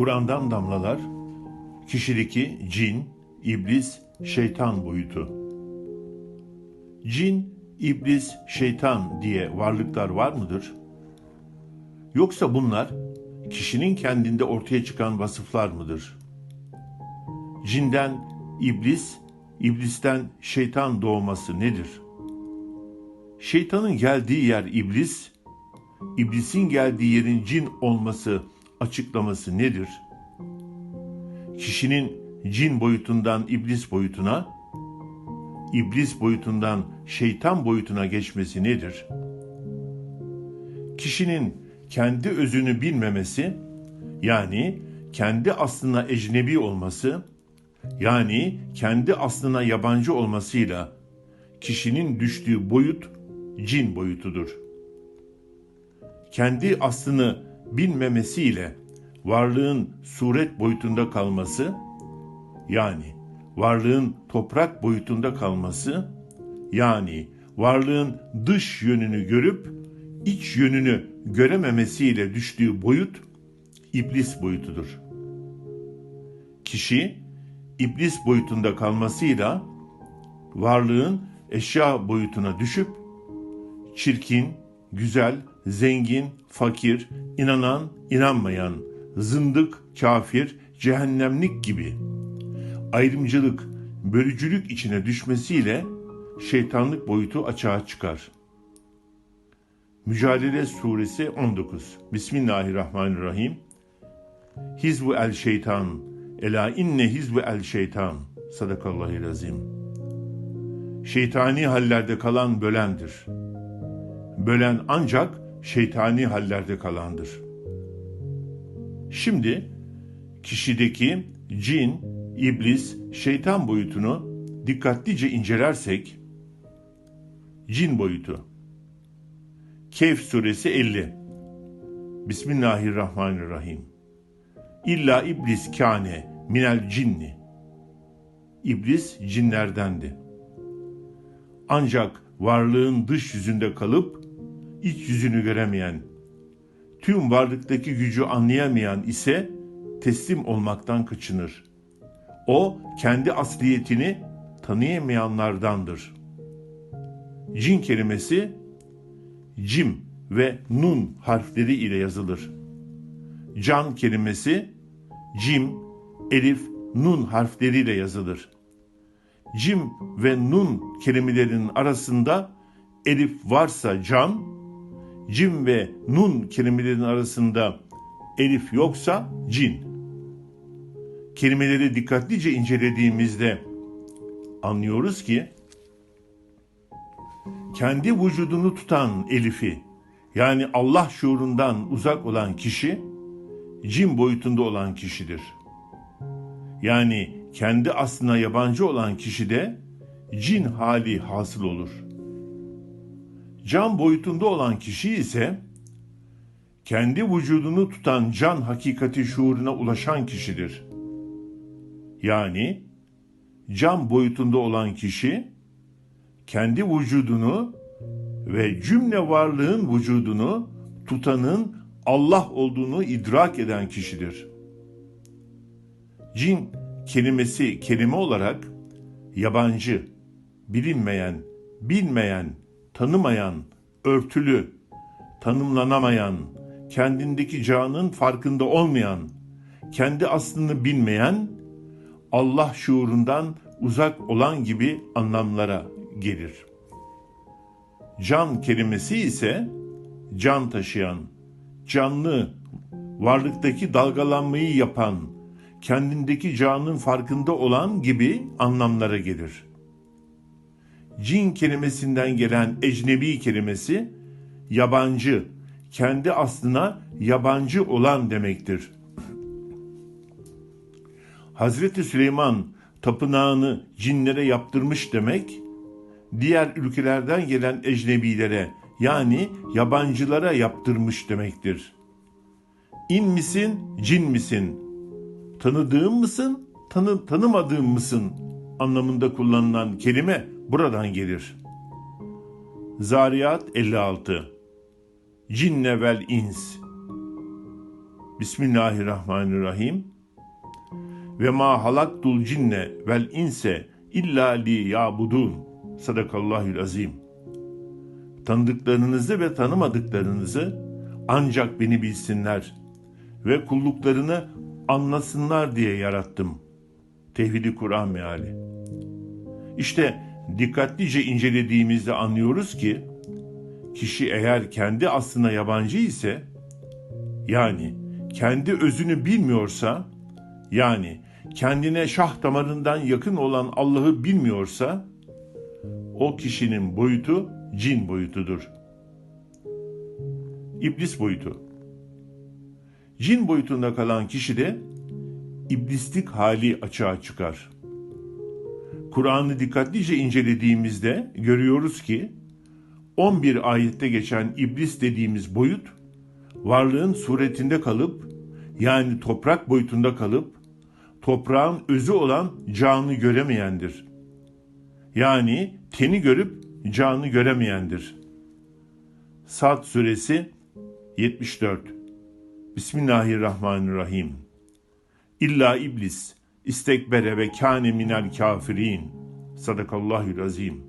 Kur'an'dan damlalar, kişideki cin, iblis, şeytan boyutu. Cin, iblis, şeytan diye varlıklar var mıdır? Yoksa bunlar kişinin kendinde ortaya çıkan vasıflar mıdır? Cinden iblis, iblisten şeytan doğması nedir? Şeytanın geldiği yer iblis, iblisin geldiği yerin cin olması açıklaması nedir? Kişinin cin boyutundan iblis boyutuna, iblis boyutundan şeytan boyutuna geçmesi nedir? Kişinin kendi özünü bilmemesi, yani kendi aslına ecnebi olması, yani kendi aslına yabancı olmasıyla kişinin düştüğü boyut cin boyutudur. Kendi aslını bilmemesiyle varlığın suret boyutunda kalması, yani varlığın toprak boyutunda kalması, yani varlığın dış yönünü görüp iç yönünü görememesiyle düştüğü boyut iblis boyutudur. Kişi iblis boyutunda kalmasıyla varlığın eşya boyutuna düşüp çirkin, güzel, zengin, fakir, inanan, inanmayan, zındık, kafir, cehennemlik gibi ayrımcılık, bölücülük içine düşmesiyle şeytanlık boyutu açığa çıkar. Mücadele Suresi 19 Bismillahirrahmanirrahim. Hizbu el şeytan. Ela inne hizbu el şeytan. Sadakallahil azim. Şeytani hallerde kalan bölendir. Bölen ancak şeytani hallerde kalandır. Şimdi kişideki cin, iblis, şeytan boyutunu dikkatlice incelersek cin boyutu Kehf suresi 50 Bismillahirrahmanirrahim İlla iblis kâne minel cinni İblis cinlerdendi. Ancak varlığın dış yüzünde kalıp iç yüzünü göremeyen, tüm varlıktaki gücü anlayamayan ise teslim olmaktan kaçınır. O kendi asliyetini tanıyamayanlardandır. Cin kelimesi cim ve nun harfleri ile yazılır. Can kelimesi cim, elif, nun harfleriyle yazılır. Cim ve nun kelimelerinin arasında elif varsa can, cim ve nun kelimelerinin arasında elif yoksa cin. Kelimeleri dikkatlice incelediğimizde anlıyoruz ki kendi vücudunu tutan elifi yani Allah şuurundan uzak olan kişi cin boyutunda olan kişidir. Yani kendi aslına yabancı olan kişide cin hali hasıl olur. Can boyutunda olan kişi ise kendi vücudunu tutan can hakikati şuuruna ulaşan kişidir. Yani can boyutunda olan kişi kendi vücudunu ve cümle varlığın vücudunu tutanın Allah olduğunu idrak eden kişidir. Cin kelimesi kelime olarak yabancı, bilinmeyen, bilmeyen, tanımayan, örtülü, tanımlanamayan, kendindeki canın farkında olmayan, kendi aslını bilmeyen, Allah şuurundan uzak olan gibi anlamlara gelir. Can kelimesi ise can taşıyan, canlı, varlıktaki dalgalanmayı yapan, kendindeki canın farkında olan gibi anlamlara gelir. Cin kelimesinden gelen ecnebi kelimesi yabancı, kendi aslına yabancı olan demektir. Hazreti Süleyman tapınağını cinlere yaptırmış demek, diğer ülkelerden gelen ecnebilere yani yabancılara yaptırmış demektir. İn misin, cin misin? Tanıdığın mısın, tanı, tanımadığın mısın anlamında kullanılan kelime buradan gelir. Zariyat 56 Cinne vel ins Bismillahirrahmanirrahim. Ve ma halaktul cinne vel inse illa li yabudun. Sadakallahül azim. Tanıdıklarınızı ve tanımadıklarınızı ancak beni bilsinler ve kulluklarını anlasınlar diye yarattım. Tevhidi Kur'an meali. İşte dikkatlice incelediğimizde anlıyoruz ki kişi eğer kendi aslına yabancı ise yani kendi özünü bilmiyorsa yani kendine şah damarından yakın olan Allah'ı bilmiyorsa o kişinin boyutu cin boyutudur. İblis boyutu. Cin boyutunda kalan kişi de iblislik hali açığa çıkar. Kur'an'ı dikkatlice incelediğimizde görüyoruz ki 11 ayette geçen iblis dediğimiz boyut varlığın suretinde kalıp yani toprak boyutunda kalıp toprağın özü olan canı göremeyendir. Yani teni görüp canı göremeyendir. Sad suresi 74 Bismillahirrahmanirrahim. İlla iblis istekbere ve kâne minel kafirin. Sadakallahül azim.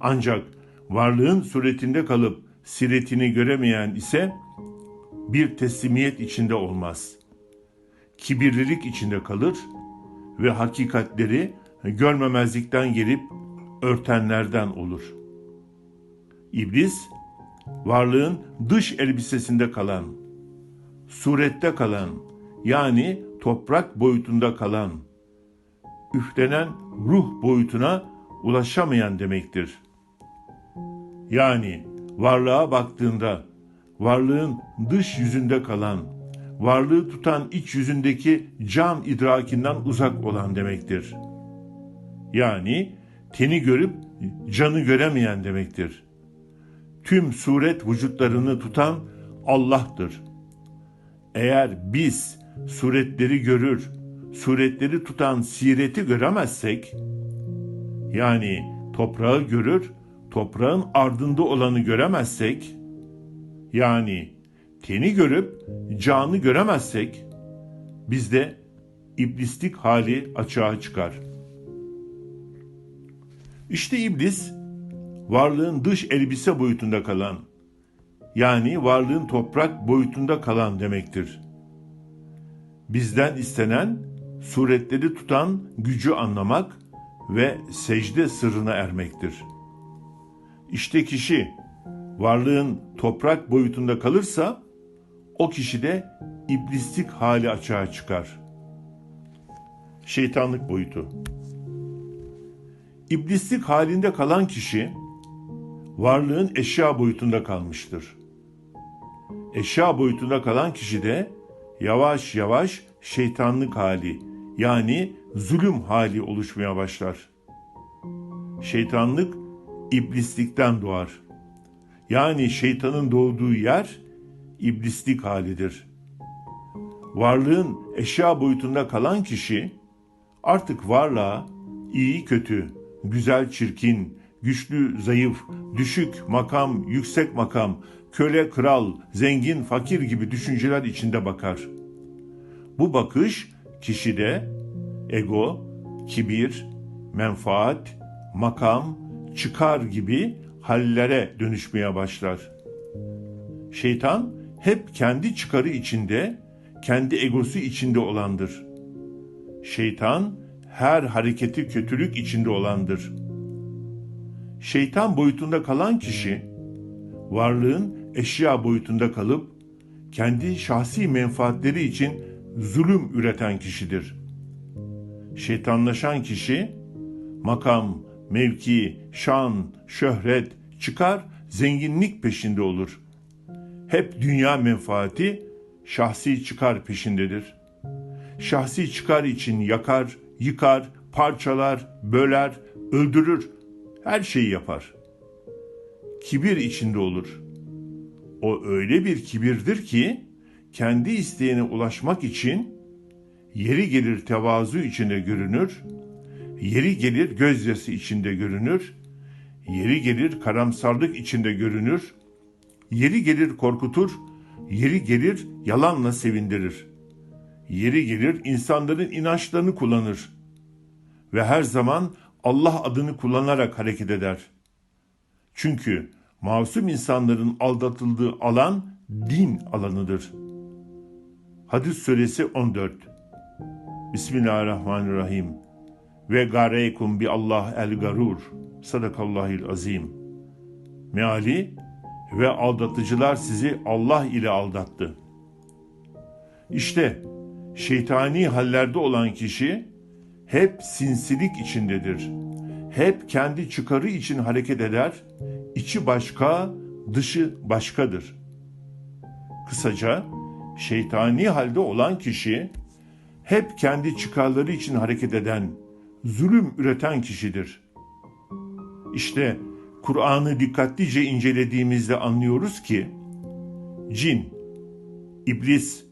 Ancak varlığın suretinde kalıp siretini göremeyen ise bir teslimiyet içinde olmaz. Kibirlilik içinde kalır ve hakikatleri görmemezlikten gelip örtenlerden olur. İblis, varlığın dış elbisesinde kalan, surette kalan, yani toprak boyutunda kalan, üflenen ruh boyutuna ulaşamayan demektir. Yani varlığa baktığında varlığın dış yüzünde kalan, varlığı tutan iç yüzündeki can idrakinden uzak olan demektir. Yani teni görüp canı göremeyen demektir. Tüm suret vücutlarını tutan Allah'tır. Eğer biz suretleri görür, suretleri tutan sireti göremezsek, yani toprağı görür, toprağın ardında olanı göremezsek, yani teni görüp canı göremezsek, bizde iblislik hali açığa çıkar. İşte iblis, varlığın dış elbise boyutunda kalan, yani varlığın toprak boyutunda kalan demektir. Bizden istenen suretleri tutan gücü anlamak ve secde sırrına ermektir. İşte kişi varlığın toprak boyutunda kalırsa o kişide iblislik hali açığa çıkar. Şeytanlık boyutu. İblislik halinde kalan kişi varlığın eşya boyutunda kalmıştır. Eşya boyutunda kalan kişi de yavaş yavaş şeytanlık hali yani zulüm hali oluşmaya başlar. Şeytanlık iblislikten doğar. Yani şeytanın doğduğu yer iblislik halidir. Varlığın eşya boyutunda kalan kişi artık varlığa iyi kötü, güzel çirkin, güçlü zayıf, düşük makam, yüksek makam, köle kral, zengin fakir gibi düşünceler içinde bakar. Bu bakış kişide ego, kibir, menfaat, makam, çıkar gibi hallere dönüşmeye başlar. Şeytan hep kendi çıkarı içinde, kendi egosu içinde olandır. Şeytan her hareketi kötülük içinde olandır. Şeytan boyutunda kalan kişi, varlığın eşya boyutunda kalıp, kendi şahsi menfaatleri için zulüm üreten kişidir. Şeytanlaşan kişi, makam, mevki, şan, şöhret, çıkar, zenginlik peşinde olur. Hep dünya menfaati, şahsi çıkar peşindedir. Şahsi çıkar için yakar, yıkar, parçalar, böler, öldürür, her şeyi yapar. Kibir içinde olur. O öyle bir kibirdir ki kendi isteğine ulaşmak için yeri gelir tevazu içinde görünür, yeri gelir gözyaşı içinde görünür, yeri gelir karamsarlık içinde görünür, yeri gelir korkutur, yeri gelir yalanla sevindirir. Yeri gelir insanların inançlarını kullanır. Ve her zaman Allah adını kullanarak hareket eder. Çünkü masum insanların aldatıldığı alan din alanıdır. Hadis suresi 14 Bismillahirrahmanirrahim. Ve gareykum bi Allah el garur. Sadakallahil azim. Meali ve aldatıcılar sizi Allah ile aldattı. İşte şeytani hallerde olan kişi hep sinsilik içindedir. Hep kendi çıkarı için hareket eder, içi başka, dışı başkadır. Kısaca şeytani halde olan kişi hep kendi çıkarları için hareket eden, zulüm üreten kişidir. İşte Kur'an'ı dikkatlice incelediğimizde anlıyoruz ki cin, iblis,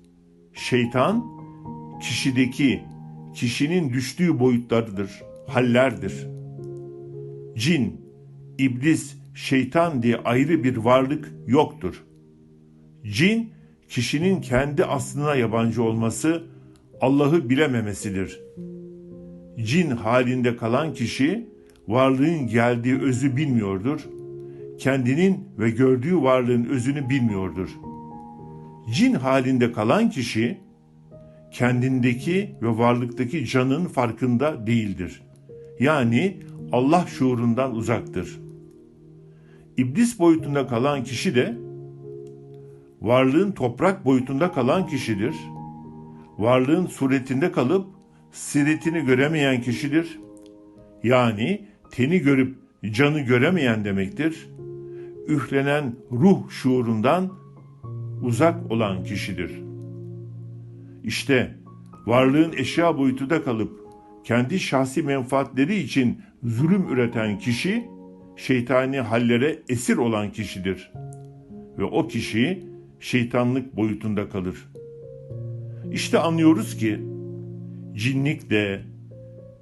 şeytan kişideki kişinin düştüğü boyutlardır, hallerdir. Cin, iblis, şeytan diye ayrı bir varlık yoktur. Cin, kişinin kendi aslına yabancı olması, Allah'ı bilememesidir. Cin halinde kalan kişi, varlığın geldiği özü bilmiyordur. Kendinin ve gördüğü varlığın özünü bilmiyordur. Cin halinde kalan kişi, kendindeki ve varlıktaki canın farkında değildir. Yani Allah şuurundan uzaktır. İblis boyutunda kalan kişi de varlığın toprak boyutunda kalan kişidir. Varlığın suretinde kalıp siretini göremeyen kişidir. Yani teni görüp canı göremeyen demektir. Ühlenen ruh şuurundan uzak olan kişidir. İşte varlığın eşya boyutunda kalıp kendi şahsi menfaatleri için zulüm üreten kişi şeytani hallere esir olan kişidir. Ve o kişi şeytanlık boyutunda kalır. İşte anlıyoruz ki cinlik de,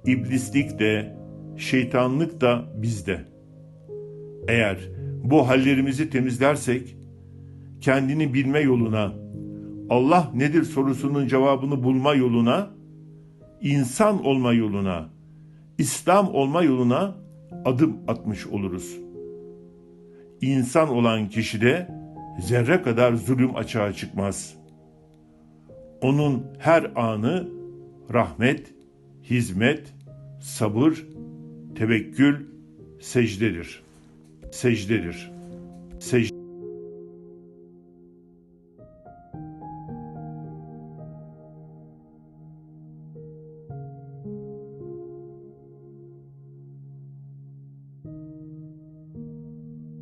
iblislik de, şeytanlık da bizde. Eğer bu hallerimizi temizlersek, kendini bilme yoluna, Allah nedir sorusunun cevabını bulma yoluna, insan olma yoluna, İslam olma yoluna adım atmış oluruz. İnsan olan kişide zerre kadar zulüm açığa çıkmaz. Onun her anı rahmet, hizmet, sabır, tevekkül, secdedir. Secdedir. Secde